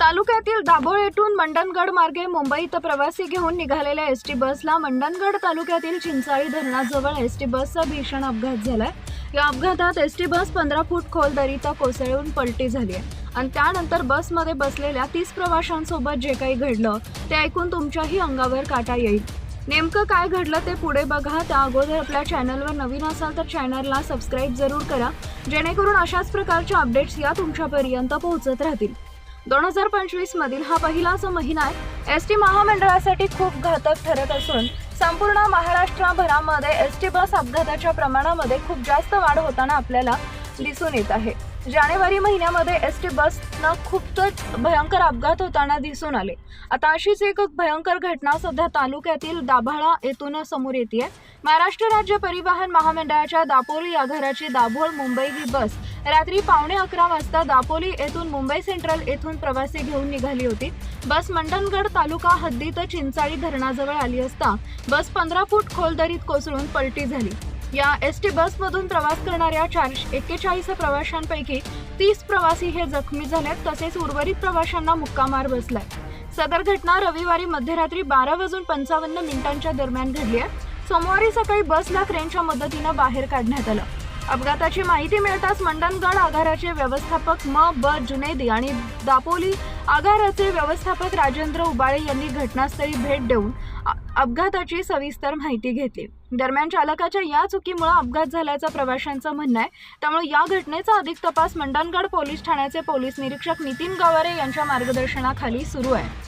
तालुक्यातील दाभोळ येथून मंडणगड मार्गे मुंबईत प्रवासी घेऊन निघालेल्या एस टी बसला मंडणगड तालुक्यातील चिंचाळी धरणाजवळ एस टी बसचा भीषण अपघात झालाय. या अपघातात एस टी बस पंधरा फूट खोल दरीत कोसळून पलटी झाली आहे. आणि त्यानंतर बसमध्ये बसलेल्या तीस प्रवाशांसोबत जे काही घडलं ते ऐकून तुमच्याही अंगावर काटा येईल. नेमकं काय घडलं ते पुढे बघा. त्या अगोदर आपल्या चॅनलवर नवीन असाल तर चॅनलला सबस्क्राईब जरूर करा. जेणेकरून अशाच प्रकारच्या अपडेट्स या तुमच्यापर्यंत पोहोचत राहतील. दोन हजार पंचवीस मधील हा पहिलाच महिना आहे. एस टी महामंडळासाठी खूप घातक ठरत असून संपूर्ण महाराष्ट्रभरामध्ये एस टी बस अपघाताच्या प्रमाणामध्ये खूप जास्त वाढ होताना आपल्याला दिसून येत आहे. जानेवारी महिन्यामध्ये एस टी बसनं खूपच भयंकर अपघात होताना दिसून आले. आता अशीच एक भयंकर घटना सध्या तालुक्यातील दाभाळा येथून समोर येते महाराष्ट्र राज्य परिवहन महामंडळाच्या दापोली या घराची दाभोळ मुंबई ही बस रात्री पावणे अकरा वाजता दापोली येथून मुंबई सेंट्रल येथून प्रवासी घेऊन निघाली होती. बस मंडणगड तालुका हद्दीत चिंचाळी धरणाजवळ आली असता बस पंधरा फूट खोल दरीत कोसळून पलटी झाली. या एस टी बसमधून प्रवास करणाऱ्या चारशे एक्केचाळीस प्रवाशांपैकी तीस प्रवासी हे जखमी झालेत तसेच उर्वरित प्रवाशांना मुक्कामार बसलाय. सदर घटना रविवारी मध्यरात्री बारा वाजून पंचावन्न मिनिटांच्या दरम्यान घडली आहे. सोमवारी सकाळी बसला क्रेनच्या मदतीनं बाहेर काढण्यात आलं. अपघाताची माहिती मिळताच मंडणगड आगाराचे व्यवस्थापक म. ब. जुनेदी आणि दापोली आगाराचे व्यवस्थापक राजेंद्र उबाळे यांनी घटनास्थळी भेट देऊन अपघाताची सविस्तर माहिती घेतली. दरम्यान चालकाच्या या चुकीमुळे अपघात झाल्याचं प्रवाशांचं म्हणणं आहे. त्यामुळे या घटनेचा अधिक तपास मंडणगड पोलीस ठाण्याचे पोलीस निरीक्षक नितीन गवारे यांच्या मार्गदर्शनाखाली सुरू आहे.